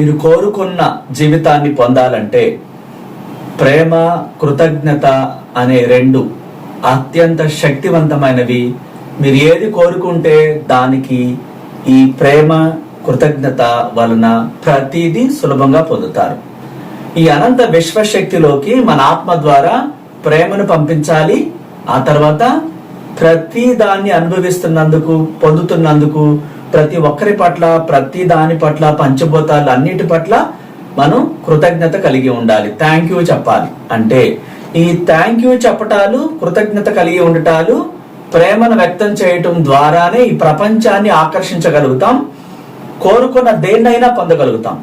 మీరు కోరుకున్న జీవితాన్ని పొందాలంటే ప్రేమ కృతజ్ఞత అనే రెండు అత్యంత శక్తివంతమైనవి. మీరు ఏది కోరుకుంటే దానికి ఈ ప్రేమ కృతజ్ఞత వలన ప్రతిదీ సులభంగా పొందుతారు. ఈ అనంత విశ్వశక్తిలోకి మన ఆత్మ ద్వారా ప్రేమను పంపించాలి. ఆ తర్వాత ప్రతి దాన్ని అనుభవిస్తున్నందుకు పొందుతున్నందుకు ప్రతి ఒక్కరి పట్ల ప్రతి దాని పట్ల పంచభూతాలు అన్నిటి పట్ల మనం కృతజ్ఞత కలిగి ఉండాలి. థ్యాంక్ యూ చెప్పాలి. అంటే ఈ థ్యాంక్ యూ చెప్పటాలు కృతజ్ఞత కలిగి ఉండటాలు ప్రేమను వ్యక్తం చేయటం ద్వారానే ఈ ప్రపంచాన్ని ఆకర్షించగలుగుతాం. కోరుకున్న దేన్నైనా పొందగలుగుతాం.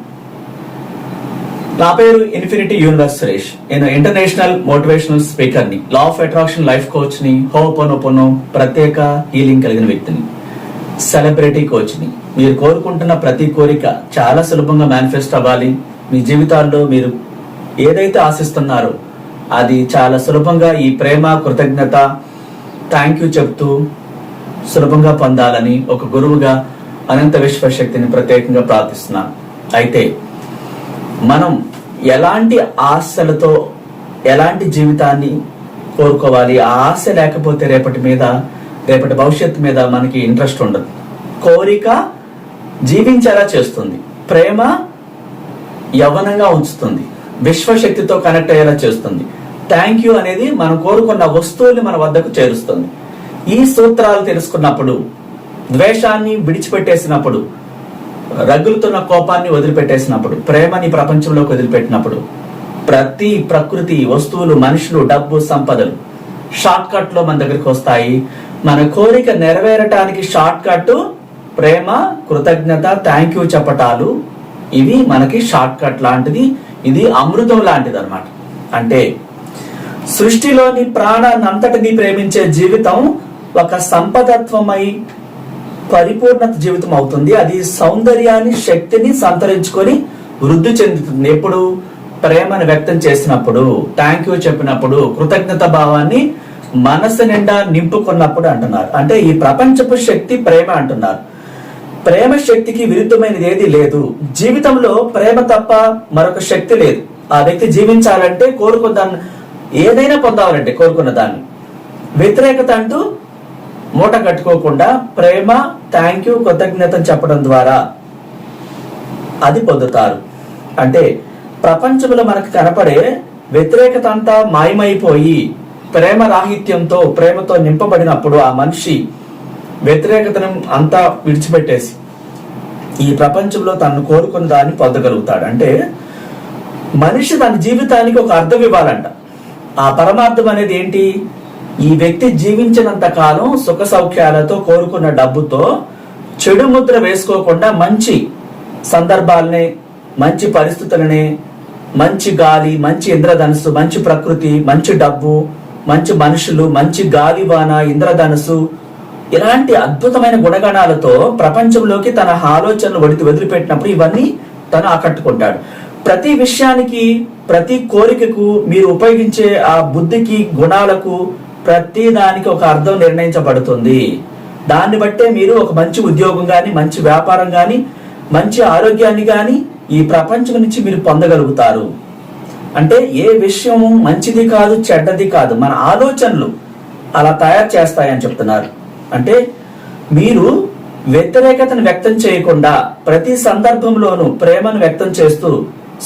నా పేరు ఇన్ఫినిటీ యూనివర్స్ సురేష్. నేను ఇంటర్నేషనల్ మోటివేషనల్ స్పీకర్ని. లా ఆఫ్ అట్రాక్షన్ లైఫ్ కోచ్ని హోపోనోపోనో ప్రత్యేక హీలింగ్ కలిగిన వ్యక్తిని. సెలబ్రిటీ కోచ్ని. మీరు కోరుకుంటున్న ప్రతి కోరిక చాలా సులభంగా మేనిఫెస్ట్ అవ్వాలి. మీ జీవితాల్లో మీరు ఏదైతే ఆశిస్తున్నారో అది చాలా సులభంగా ఈ ప్రేమ కృతజ్ఞత థ్యాంక్ యూ చెప్తూ సులభంగా పొందాలని ఒక గురువుగా అనంత విశ్వశక్తిని ప్రత్యేకంగా ప్రార్థిస్తున్నాను. అయితే మనం ఎలాంటి ఆశలతో ఎలాంటి జీవితాన్ని కోరుకోవాలి? ఆ ఆశ లేకపోతే రేపటి మీద రేపటి భవిష్యత్తు మీద మనకి ఇంట్రెస్ట్ ఉండదు. కోరిక జీవించేలా చేస్తుంది. ప్రేమ యవ్వనంగా ఉంచుతుంది. విశ్వశక్తితో కనెక్ట్ అయ్యేలా చేస్తుంది. థ్యాంక్ యూ అనేది మనం కోరుకున్న వస్తువుల్ని మన వద్దకు చేరుస్తుంది. ఈ సూత్రాలు తెలుసుకున్నప్పుడు ద్వేషాన్ని విడిచిపెట్టేసినప్పుడు రగులుతున్న కోపాన్ని వదిలిపెట్టేసినప్పుడు ప్రేమని ప్రపంచంలోకి వదిలిపెట్టినప్పుడు ప్రతి ప్రకృతి వస్తువులు మనుషులు డబ్బు సంపదలు షార్ట్ కట్లో మన దగ్గరికి వస్తాయి. మన కోరిక నెరవేరటానికి షార్ట్ కట్ ప్రేమ కృతజ్ఞత థ్యాంక్ యూ చెప్పటాలు ఇవి మనకి షార్ట్ కట్ లాంటిది. ఇది అమృతం లాంటిది అనమాట అంటే సృష్టిలోని ప్రాణాన్ని అంతటిని ప్రేమించే జీవితం ఒక సంపదత్వమై పరిపూర్ణత జీవితం అవుతుంది. అది సౌందర్యాన్ని శక్తిని సంతరించుకొని వృద్ధి చెందుతుంది. ఎప్పుడు? ప్రేమను వ్యక్తం చేసినప్పుడు థ్యాంక్ యూ చెప్పినప్పుడు కృతజ్ఞత భావాన్ని మనసు నిండా నింపుకున్నప్పుడు అంటున్నారు. అంటే ఈ ప్రపంచపు శక్తి ప్రేమ అంటున్నారు. ప్రేమ శక్తికి విరుద్ధమైనది ఏది లేదు. జీవితంలో ప్రేమ తప్ప మరొక శక్తి లేదు. ఆ వ్యక్తి జీవించాలంటే కోరుకున్న దాన్ని ఏదైనా పొందాలంటే కోరుకున్న దాన్ని. వ్యతిరేకత అంటూ మూట కట్టుకోకుండా ప్రేమ థ్యాంక్ యూ కృతజ్ఞత చెప్పడం ద్వారా అది పొందుతారు. అంటే ప్రపంచంలో మనకు కనపడే వ్యతిరేకత అంతా మాయమైపోయి ప్రేమ రాహిత్యంతో ప్రేమతో నింపబడినప్పుడు ఆ మనిషి వ్యతిరేకతను అంతా విడిచిపెట్టేసి ఈ ప్రపంచంలో తను కోరుకున్న దాన్ని పొందగలుగుతాడు. అంటే మనిషి తన జీవితానికి ఒక అర్థం ఇవ్వాలంట. ఆ పరమార్థం అనేది ఏంటి? ఈ వ్యక్తి జీవించినంత కాలం సుఖ సౌఖ్యాలతో కోరుకున్న డబ్బుతో చెడు ముద్ర వేసుకోకుండా మంచి సందర్భాలనే మంచి పరిస్థితులనే మంచి గాలి మంచి ఇంద్రధనుసు మంచి ప్రకృతి మంచి డబ్బు మంచి మనుషులు మంచి గాలి వాన ఇంద్రధనుసు ఇలాంటి అద్భుతమైన గుణగణాలతో ప్రపంచంలోకి తన ఆలోచనలు వడితి వదిలిపెట్టినప్పుడు ఇవన్నీ తను ఆకట్టుకుంటాడు. ప్రతి విషయానికి ప్రతి కోరికకు మీరు ఉపయోగించే ఆ బుద్ధికి గుణాలకు ప్రతి దానికి ఒక అర్థం నిర్ణయించబడుతుంది. దాన్ని బట్టే మీరు ఒక మంచి ఉద్యోగం కానీ మంచి వ్యాపారం కానీ మంచి ఆరోగ్యాన్ని కానీ ఈ ప్రపంచం నుంచి మీరు పొందగలుగుతారు. అంటే ఏ విషయం మంచిది కాదు చెడ్డది కాదు మన ఆలోచనలు అలా తయారు చేస్తాయని చెప్తున్నారు. అంటే మీరు వ్యతిరేకతను వ్యక్తం చేయకుండా ప్రతి సందర్భంలోనూ ప్రేమను వ్యక్తం చేస్తూ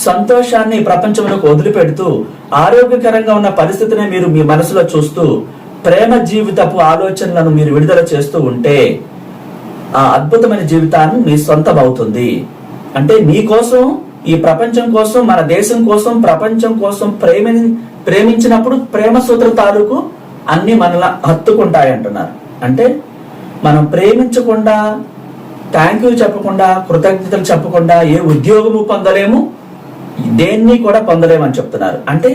సంతోషాన్ని ప్రపంచంలోకి వదిలిపెడుతూ ఆరోగ్యకరంగా ఉన్న పరిస్థితిని మీరు మీ మనసులో చూస్తూ ప్రేమ జీవితపు ఆలోచనలను మీరు విడుదల చేస్తూ ఉంటే ఆ అద్భుతమైన జీవితాన్ని మీ సొంతం అవుతుంది. అంటే మీకోసం ఈ ప్రపంచం కోసం మన దేశం కోసం ప్రపంచం కోసం ప్రేమ ప్రేమించినప్పుడు ప్రేమ సూత్ర తాలూకు అన్ని మనలా హత్తుకుంటాయి అంటున్నారు అంటే మనం ప్రేమించకుండా థ్యాంక్ యూ చెప్పకుండా కృతజ్ఞతలు చెప్పకుండా ఏ ఉద్యోగము పొందలేము దేన్ని కూడా పొందలేమని చెప్తున్నారు. అంటే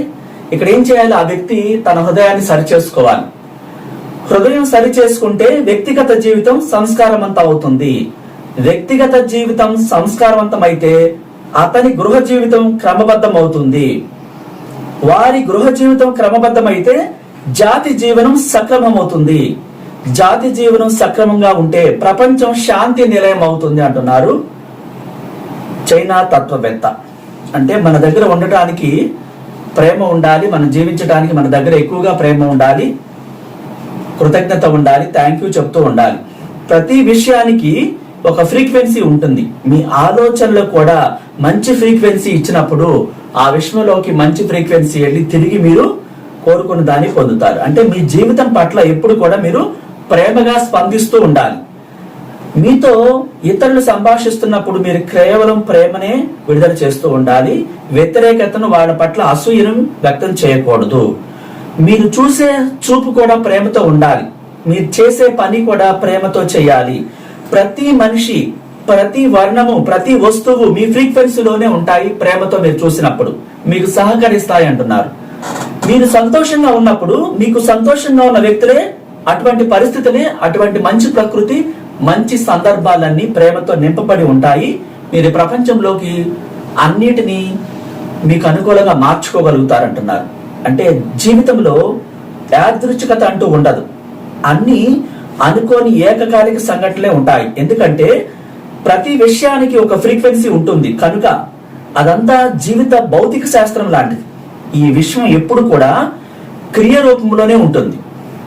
ఇక్కడ ఏం చేయాలి? ఆ వ్యక్తి తన హృదయాన్ని సరిచేసుకోవాలి. హృదయం సరి చేసుకుంటే వ్యక్తిగత జీవితం సంస్కారవంతం అవుతుంది. వ్యక్తిగత జీవితం సంస్కారవంతం అయితే అతని గృహ జీవితం క్రమబద్ధం అవుతుంది వారి గృహ జీవితం క్రమబద్ధం అయితే జాతి జీవనం సక్రమం అవుతుంది జాతి జీవనం సక్రమంగా ఉంటే ప్రపంచం శాంతి నిలయం అవుతుంది అంటున్నారు చైనా తత్వవేత్త. అంటే మన దగ్గర ఉండటానికి ప్రేమ ఉండాలి మనం జీవించడానికి మన దగ్గర ఎక్కువగా ప్రేమ ఉండాలి కృతజ్ఞత ఉండాలి థ్యాంక్ యూ చెప్తూ ఉండాలి. ప్రతి విషయానికి ఒక ఫ్రీక్వెన్సీ ఉంటుంది. మీ ఆలోచనలో కూడా మంచి ఫ్రీక్వెన్సీ ఇచ్చినప్పుడు ఆ విషయంలోకి మంచి ఫ్రీక్వెన్సీ వెళ్ళి తిరిగి మీరు కోరుకున్న దాన్ని పొందుతారు. అంటే మీ జీవితం పట్ల ఎప్పుడు కూడా మీరు ప్రేమగా స్పందిస్తూ ఉండాలి. మీతో ఇతరులు సంభాషిస్తున్నప్పుడు మీరు కేవలం ప్రేమనే విడుదల చేస్తూ ఉండాలి. వ్యతిరేకతను వాళ్ళ పట్ల అసూయను వ్యక్తం చేయకూడదు. మీరు చూసే చూపు కూడా ప్రేమతో ఉండాలి. మీరు చేసే పని కూడా ప్రేమతో చేయాలి. ప్రతి మనిషి ప్రతి వర్ణము ప్రతి వస్తువు మీ ఫ్రీక్వెన్సీలోనే ఉంటాయి ప్రేమతో మీరు చూసినప్పుడు. మీకు సహకరిస్తాయి అంటున్నారు. మీరు సంతోషంగా ఉన్నప్పుడు మీకు సంతోషంగా ఉన్న వ్యక్తులే అటువంటి పరిస్థితిని అటువంటి మంచి ప్రకృతి మంచి సందర్భాలన్నీ ప్రేమతో నింపబడి ఉంటాయి. మీరు ప్రపంచంలోకి అన్నిటినీ మీకు అనుకూలంగా మార్చుకోగలుగుతారంటున్నారు. అంటే జీవితంలో యాదృచ్ఛికత అంటూ ఉండదు. అన్ని అనుకోని ఏకకాలిక సంఘటనలే ఉంటాయి. ఎందుకంటే ప్రతి విషయానికి ఒక ఫ్రీక్వెన్సీ ఉంటుంది. కనుక అదంతా జీవిత భౌతిక శాస్త్రం లాంటిది. ఈ విషయం ఎప్పుడు కూడా క్రియ రూపంలోనే ఉంటుంది.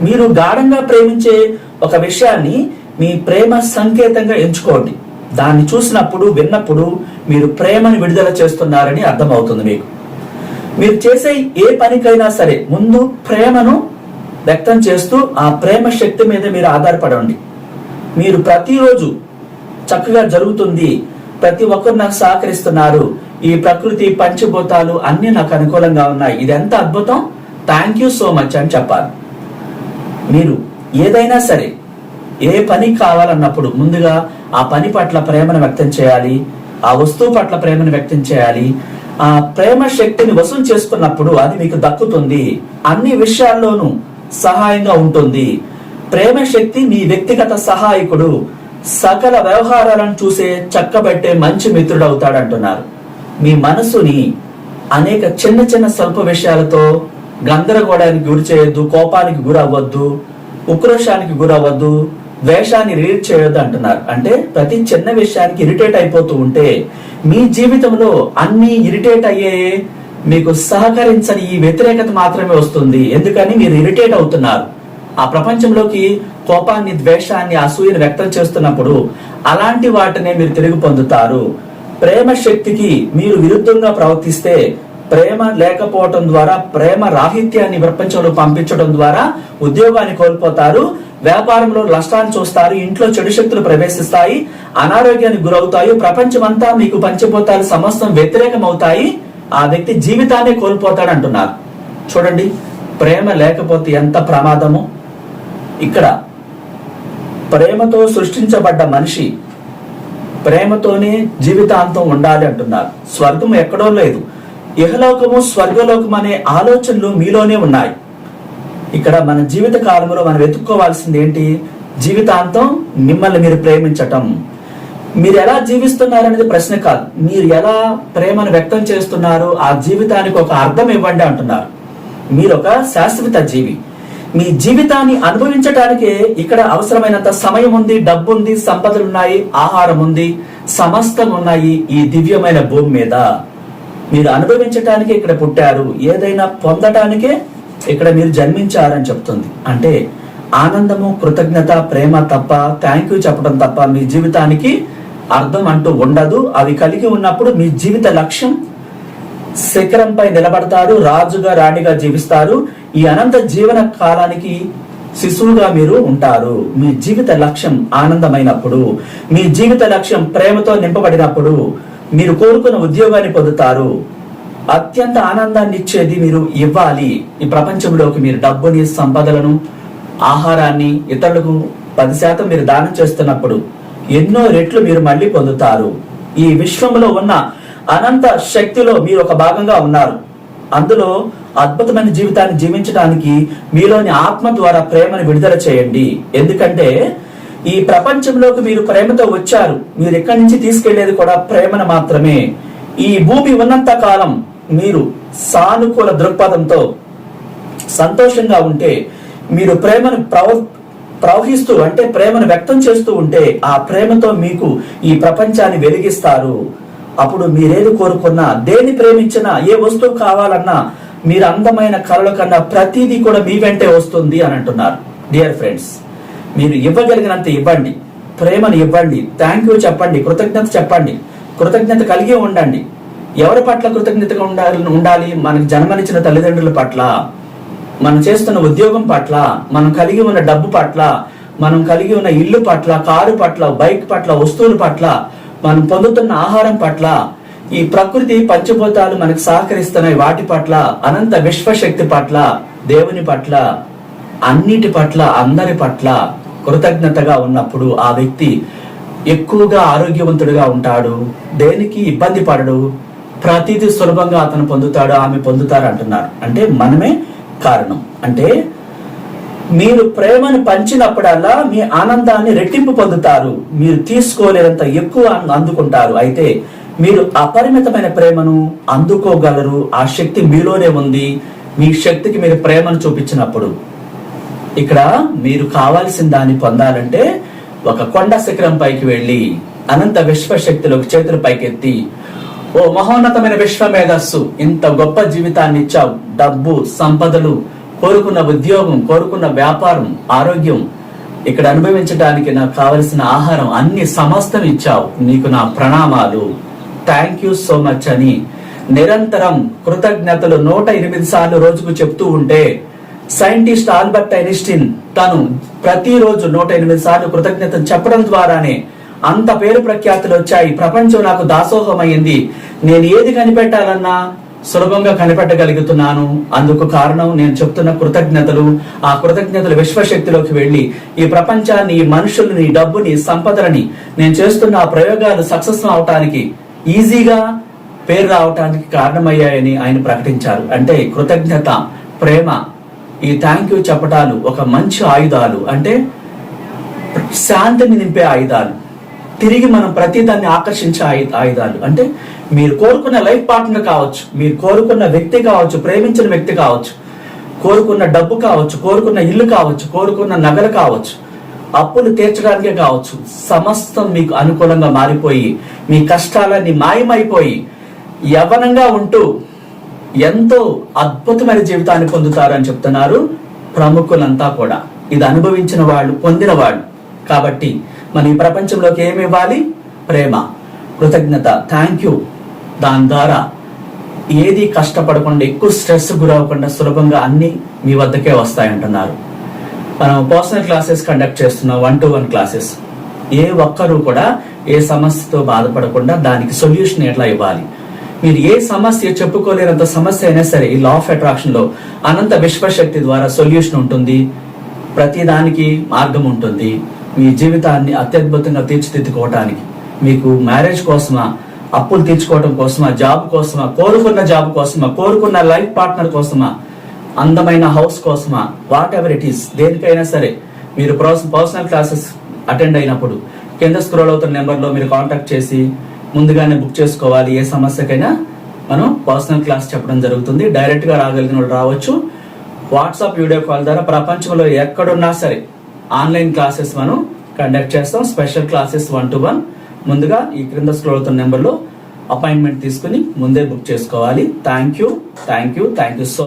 మీరు గాఢంగా ప్రేమించే ఒక విషయాన్ని మీ ప్రేమ సంకేతంగా ఎంచుకోండి. దాన్ని చూసినప్పుడు విన్నప్పుడు మీరు ప్రేమను విడుదల చేస్తున్నారని అర్థమవుతుంది మీకు. మీరు చేసే ఏ పనికైనా సరే ముందు ప్రేమను వ్యక్తం చేస్తూ ఆ ప్రేమ శక్తి మీద మీరు ఆధారపడండి. మీరు ప్రతిరోజు చక్కగా జరుగుతుంది. ప్రతి ఒక్కరు నాకు సహకరిస్తున్నారు. ఈ ప్రకృతి పంచభూతాలు అన్ని నాకు అనుకూలంగా ఉన్నాయి. ఇది ఎంత అద్భుతం! థ్యాంక్ యూ సో మచ్ అని చెప్పాలి. మీరు ఏదైనా సరే ఏ పని కావాలన్నప్పుడు ముందుగా ఆ పని పట్ల ప్రేమను వ్యక్తం చేయాలి ఆ వస్తువు పట్ల ప్రేమను వ్యక్తం చేయాలి ఆ ప్రేమ శక్తిని వసూలు చేసుకున్నప్పుడు అది మీకు దక్కుతుంది. అన్ని విషయాల్లోనూ సహాయంగా ఉంటుంది. ప్రేమ శక్తి మీ వ్యక్తిగత సహాయకుడు సకల వ్యవహారాలను చూసే చక్కబెట్టే మంచి మిత్రుడు అవుతాడంటున్నారు మీ మనసుని అనేక చిన్న చిన్న స్వల్ప విషయాలతో గందరగోళానికి గురి చేయొద్దు కోపానికి గురవ్వద్దు ఉక్రోషానికి గురవ్వద్దు ద్వేషాన్ని రీడ్ చేయొద్దు అంటున్నారు. అంటే ప్రతి చిన్న విషయానికి ఇరిటేట్ అయిపోతూ ఉంటే మీ జీవితంలో అన్ని ఇరిటేట్ అయ్యే మీకు సహకరించని ఈ వ్యతిరేకత మాత్రమే వస్తుంది. ఎందుకని మీరు ఇరిటేట్ అవుతున్నారు. ఆ ప్రపంచంలోకి కోపాన్ని ద్వేషాన్ని అసూయను వ్యక్తం చేస్తున్నప్పుడు అలాంటి వాటినే మీరు తిరిగి పొందుతారు. ప్రేమ శక్తికి మీరు విరుద్ధంగా ప్రవర్తిస్తే ప్రేమ లేకపోవటం ద్వారా ప్రేమ రాహిత్యాన్ని ప్రపంచంలో పంపించడం ద్వారా ఉద్యోగాన్ని కోల్పోతారు. వ్యాపారంలో నష్టాన్ని చూస్తారు ఇంట్లో చెడు శక్తులు ప్రవేశిస్తాయి అనారోగ్యానికి గురవుతాయి ప్రపంచమంతా మీకు పంచిపోతారు సమస్తం వ్యతిరేకం అవుతాయి ఆ వ్యక్తి జీవితాన్ని కోల్పోతాడు అంటున్నారు. చూడండి ప్రేమ లేకపోతే ఎంత ప్రమాదము. ఇక్కడ ప్రేమతో సృష్టించబడ్డ మనిషి ప్రేమతోనే జీవితాంతం ఉండాలి అంటున్నారు. స్వర్గం ఎక్కడో లేదు. ఇహలోకము స్వర్గలోకం అనే ఆలోచనలు మీలోనే ఉన్నాయి. ఇక్కడ మన జీవిత కాలంలో మనం వెతుక్కోవాల్సింది ఏంటి? జీవితాంతం మిమ్మల్ని మీరు ప్రేమించటం. మీరు ఎలా జీవిస్తున్నారు అనేది ప్రశ్న కాదు. మీరు ఎలా ప్రేమను వ్యక్తం చేస్తున్నారు? ఆ జీవితానికి ఒక అర్థం ఇవ్వండి అంటున్నారు. మీరు ఒక శాశ్వత జీవి. మీ జీవితాన్ని అనుభవించటానికే ఇక్కడ అవసరమైనంత సమయం ఉంది డబ్బు ఉంది సంపదలు ఉన్నాయి ఆహారం ఉంది సమస్తం ఉన్నాయి ఈ దివ్యమైన భూమి మీద. మీరు అనుభవించటానికే ఇక్కడ పుట్టారు. ఏదైనా పొందటానికే ఇక్కడ మీరు జన్మించారని చెప్తుంది. అంటే ఆనందము కృతజ్ఞత ప్రేమ తప్ప థ్యాంక్ యూ చెప్పడం తప్ప మీ జీవితానికి అర్థం అంటూ ఉండదు. అవి కలిగి ఉన్నప్పుడు మీ జీవిత లక్ష్యం శిఖరంపై నిలబడతారు రాజుగా రాణిగా జీవిస్తారు. ఈ అనంత జీవన కాలానికి శిశువుగా మీరు ఉంటారు. మీ జీవిత లక్ష్యం ఆనందమైనప్పుడు మీ జీవిత లక్ష్యం ప్రేమతో నింపబడినప్పుడు మీరు కోరుకున్న ఉద్యోగాన్ని పొందుతారు. అత్యంత ఆనందాన్ని ఇచ్చేది మీరు ఇవ్వాలి. ఈ ప్రపంచంలోకి మీరు డబ్బుని సంపదలను ఆహారాన్ని ఇతరులకు పది శాతం మీరు దానం చేస్తున్నప్పుడు ఎన్నో రెట్లు మీరు మళ్ళీ పొందుతారు. ఈ విశ్వంలో ఉన్న అనంత శక్తిలో మీరు ఒక భాగంగా ఉన్నారు. అందులో అద్భుతమైన జీవితాన్ని జీవించడానికి మీలోని ఆత్మ ద్వారా ప్రేమను విడుదల చేయండి. ఎందుకంటే ఈ ప్రపంచంలోకి మీరు ప్రేమతో వచ్చారు. మీరు ఎక్కడి నుంచి తీసుకెళ్ళేది కూడా ప్రేమను మాత్రమే. ఈ భూమి ఉన్నంత కాలం మీరు సానుకూల దృక్పథంతో సంతోషంగా ఉంటే మీరు ప్రేమను ప్రవ ప్రవహిస్తూ అంటే ప్రేమను వ్యక్తం చేస్తూ ఉంటే ఆ ప్రేమతో మీకు ఈ ప్రపంచాన్ని వెలిగిస్తారు. అప్పుడు మీరేది కోరుకున్నా దేని ప్రేమించినా ఏ వస్తువు కావాలన్నా మీరు అందమైన కళల కన్నా ప్రతిదీ కూడా మీ వెంటే వస్తుంది అని అంటున్నారు. డియర్ ఫ్రెండ్స్ మీరు ఇవ్వగలిగినంత ఇవ్వండి. ప్రేమను ఇవ్వండి. థ్యాంక్ యూ చెప్పండి. కృతజ్ఞత చెప్పండి. కృతజ్ఞత కలిగి ఉండండి. ఎవరి పట్ల కృతజ్ఞతగా ఉండాలి ఉండాలి? మనకు జన్మనిచ్చిన తల్లిదండ్రుల పట్ల మనం చేస్తున్న ఉద్యోగం పట్ల మనం కలిగి ఉన్న డబ్బు పట్ల మనం కలిగి ఉన్న ఇల్లు పట్ల కారు పట్ల బైక్ పట్ల వస్తువుల పట్ల మనం పొందుతున్న ఆహారం పట్ల ఈ ప్రకృతి పంచభూతాలు మనకు సహకరిస్తున్నాయి. వాటి పట్ల అనంత విశ్వశక్తి పట్ల దేవుని పట్ల అన్నిటి పట్ల అందరి పట్ల కృతజ్ఞతగా ఉన్నప్పుడు ఆ వ్యక్తి ఎక్కువగా ఆరోగ్యవంతుడిగా ఉంటాడు. దేనికి ఇబ్బంది పడడు. ప్రతిదీ సులభంగా అతను పొందుతాడు ఆమె పొందుతారు అంటున్నారు. అంటే మనమే కారణం. అంటే మీరు ప్రేమను పంచినప్పుడల్లా మీ ఆనందాన్ని రెట్టింపు పొందుతారు. మీరు తీసుకోలేనంత ఎక్కువ అందుకుంటారు. అయితే మీరు అపరిమితమైన ప్రేమను అందుకోగలరు. ఆ శక్తి మీలోనే ఉంది. మీ శక్తికి మీరు ప్రేమను చూపించినప్పుడు ఇక్కడ మీరు కావాల్సిన దాన్ని పొందాలంటే ఒక కొండ శిఖరం పైకి వెళ్ళి అనంత విశ్వశక్తిలోకి చేతులు పైకెత్తి ఓ మహోన్నతమైన విశ్వ మేధస్సు ఇంత గొప్ప జీవితాన్ని ఇచ్చావు డబ్బు సంపదలు కోరుకున్న ఉద్యోగం కోరుకున్న వ్యాపారం ఆరోగ్యం. ఇక్కడ అనుభవించడానికి నాకు కావలసిన ఆహారం అన్ని సమస్తం ఇచ్చావు. నీకు నా ప్రణామాలు. థ్యాంక్ యూ సో మచ్ అని నిరంతరం కృతజ్ఞతలు నూట ఎనిమిది సార్లు రోజుకు చెప్తూ ఉంటే సైంటిస్ట్ ఆల్బర్ట్ ఐన్స్టీన్ తను ప్రతిరోజు నూట ఎనిమిది సార్లు కృతజ్ఞతలు చెప్పడం ద్వారానే అంత పేరు ప్రఖ్యాతులు వచ్చాయి. ప్రపంచం నాకు దాసోహమైంది. నేను ఏది కనిపెట్టాలన్నా సులభంగా కనిపెట్టగలుగుతున్నాను. అందుకు కారణం నేను చెప్తున్న కృతజ్ఞతలు. ఆ కృతజ్ఞతలు విశ్వశక్తిలోకి వెళ్ళి ఈ ప్రపంచాన్ని మనుషుల్ని డబ్బుని సంపదలని నేను చేస్తున్న ఆ ప్రయోగాలు సక్సెస్ అవటానికి ఈజీగా పేరు రావటానికి కారణమయ్యాయని ఆయన ప్రకటించారు. అంటే కృతజ్ఞత ప్రేమ ఈ థ్యాంక్ యూ చెప్పటాలు ఒక మంచి ఆయుధాలు. అంటే శాంతిని నింపే ఆయుధాలు. తిరిగి మనం ప్రతి దాన్ని ఆకర్షించే ఆయు- ఆయుధాలు. అంటే మీరు కోరుకున్న లైఫ్ పార్ట్నర్ కావచ్చు మీరు కోరుకున్న వ్యక్తి కావచ్చు ప్రేమించిన వ్యక్తి కావచ్చు కోరుకున్న డబ్బు కావచ్చు కోరుకున్న ఇల్లు కావచ్చు కోరుకున్న నగలు కావచ్చు అప్పులు తీర్చడానికే కావచ్చు సమస్తం మీకు అనుకూలంగా మారిపోయి మీ కష్టాలన్నీ మాయమైపోయి యవనంగా ఉంటూ ఎంతో అద్భుతమైన జీవితాన్ని పొందుతారని చెప్తున్నారు ప్రముఖులంతా కూడా. ఇది అనుభవించిన వాళ్ళు పొందిన వాళ్ళు. కాబట్టి మన ఈ ప్రపంచంలోకి ఏమి ఇవ్వాలి? ప్రేమ కృతజ్ఞత థ్యాంక్ యూ దాని ద్వారా ఏది కష్టపడకుండా ఎక్కువ స్ట్రెస్ గురవకుండా సులభంగా అన్నీ మీ వద్దకే వస్తాయంటున్నారు. మనం పర్సనల్ క్లాసెస్ కండక్ట్ చేస్తున్నాం వన్ టు వన్ క్లాసెస్ ఏ ఒక్కరూ కూడా ఏ సమస్యతో బాధపడకుండా దానికి సొల్యూషన్ ఎట్లా ఇవ్వాలి? మీరు ఏ సమస్య చెప్పుకోలేనంత సమస్య అయినా సరే ఈ లా ఆఫ్ అట్రాక్షన్లో అనంత విశ్వశక్తి ద్వారా సొల్యూషన్ ఉంటుంది. ప్రతి దానికి మార్గం ఉంటుంది. మీ జీవితాన్ని అత్యద్భుతంగా తీర్చిదిద్దుకోవటానికి. మీకు మ్యారేజ్ కోసమా అప్పులు తీర్చుకోవడం కోసమా జాబ్ కోసమా కోరుకున్న జాబ్ కోసమా కోరుకున్న లైఫ్ పార్ట్నర్ కోసమా అందమైన హౌస్ కోసమా వాట్ ఎవర్ ఇట్ ఈస్ దేనికైనా సరే మీరు పర్సనల్ క్లాసెస్ అటెండ్ అయినప్పుడు కింద స్క్రోల్ అవుతున్న నెంబర్లో మీరు కాంటాక్ట్ చేసి ముందుగానే బుక్ చేసుకోవాలి. ఏ సమస్యకైనా మనం పర్సనల్ క్లాస్ చెప్పడం జరుగుతుంది. డైరెక్ట్గా రాగలిగిన వాళ్ళు రావచ్చు. వాట్సాప్ వీడియో కాల్ ద్వారా ప్రపంచంలో ఎక్కడున్నా సరే ఆన్లైన్ క్లాసెస్ మనం కండక్ట్ చేస్తాం. Special classes one to one ముందుగా ఈ క్రింద స్క్రోల్ అవుతున్న నెంబర్లో అపాయింట్మెంట్ తీసుకుని ముందే బుక్ చేసుకోవాలి. Thank you thank you thank you so